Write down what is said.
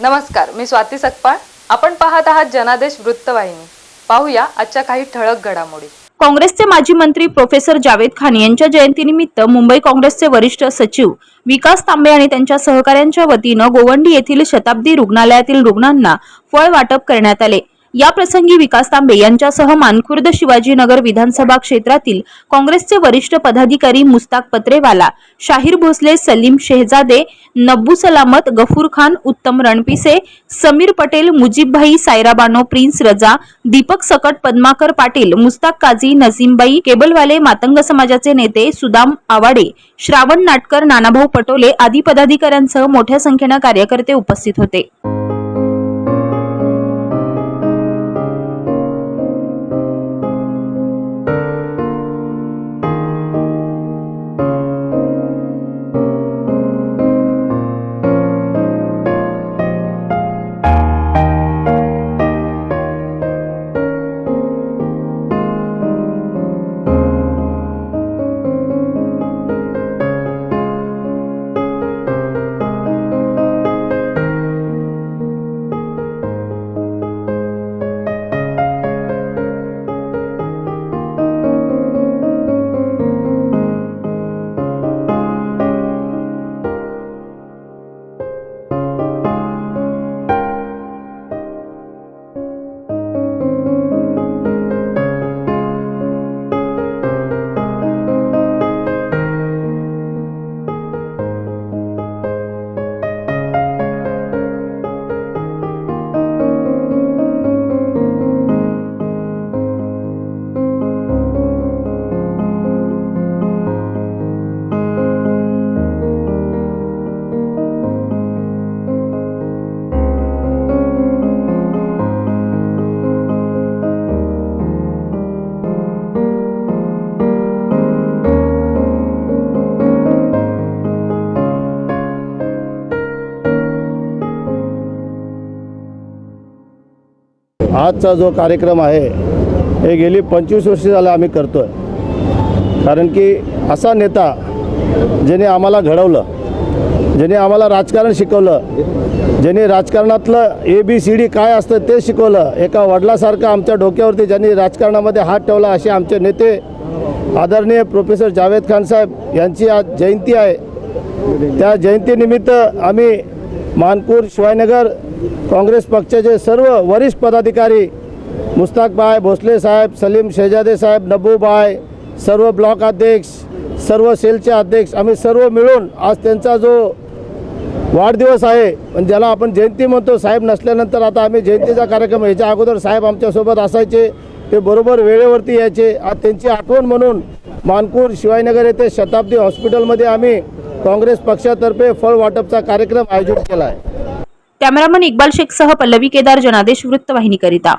नमस्कार मी स्वाती सकपाळ. आपण पाहत आहात जनादेश वृत्तवाहिनी. पाहूया आजच्या काही ठळक घडामोडी. काँग्रेसचे माजी मंत्री प्रोफेसर जावेद खान यांच्या जयंतीनिमित्त मुंबई काँग्रेसचे वरिष्ठ सचिव विकास तांबे आणि त्यांच्या सहकाऱ्यांच्या वतीनं गोवंडी येथील शताब्दी रुग्णालयातील रुग्णांना फळ वाटप करण्यात आले. या प्रसंगी विकास तांबे यांच्यासह मानखुर्द शिवाजीनगर विधानसभा क्षेत्रातील काँग्रेसचे वरिष्ठ पदाधिकारी मुस्ताक पत्रेवाला शाहीर भोसले सलीम शेहजादे नब्बू सलामत गफूर खान उत्तम रणपिसे समीर पटेल मुजीबभाई सायराबानो प्रिन्स रजा दीपक सकट पद्माकर पाटील मुस्ताक काझी नसीमबाई केबलवाले मातंग समाजाचे नेते सुदाम आवाडे श्रावण नाटकर नानाभाऊ पटोले आदी पदाधिकाऱ्यांसह मोठ्या संख्येनं कार्यकर्ते उपस्थित होते. आजचा जो कार्यक्रम आहे हे गेली पंचवीस वर्ष झालं आम्ही करतो आहे कारण की असा नेता ज्याने आम्हाला घडवलं ज्याने आम्हाला राजकारण शिकवलं ज्याने राजकारणातलं ए बी सी डी काय असतं ते शिकवलं एका वडिलासारखं आमच्या डोक्यावरती ज्यांनी राजकारणामध्ये हात ठेवला असे आमचे नेते आदरणीय प्रोफेसर जावेद खान साहेब यांची आज जयंती आहे. त्या जयंतीनिमित्त आम्ही मानपूर शिवायनगर काँग्रेस पक्षाचे सर्व वरिष्ठ पदाधिकारी मुस्ताकबाय भोसले साहेब सलीम शेजादे साहेब नबूबाय सर्व ब्लॉक अध्यक्ष सर्व सेलचे अध्यक्ष आम्ही सर्व मिळून आज त्यांचा जो वाढदिवस आहे पण ज्याला आपण जयंती म्हणतो साहेब नसल्यानंतर आता आम्ही जयंतीचा कार्यक्रम याच्या अगोदर साहेब आमच्यासोबत असायचे ते बरोबर वेळेवरती यायचे. आज त्यांची आठवण म्हणून मानपूर शिवायनगर येथे शताब्दी हॉस्पिटलमध्ये आम्ही काँग्रेस पक्षातर्फे फळ वाटपचा कार्यक्रम आयोजित केला आहे कॅमेरामन इक्बाल शेखसह पल्लवी केदार जनादेश वृत्तवाहिनीकरिता.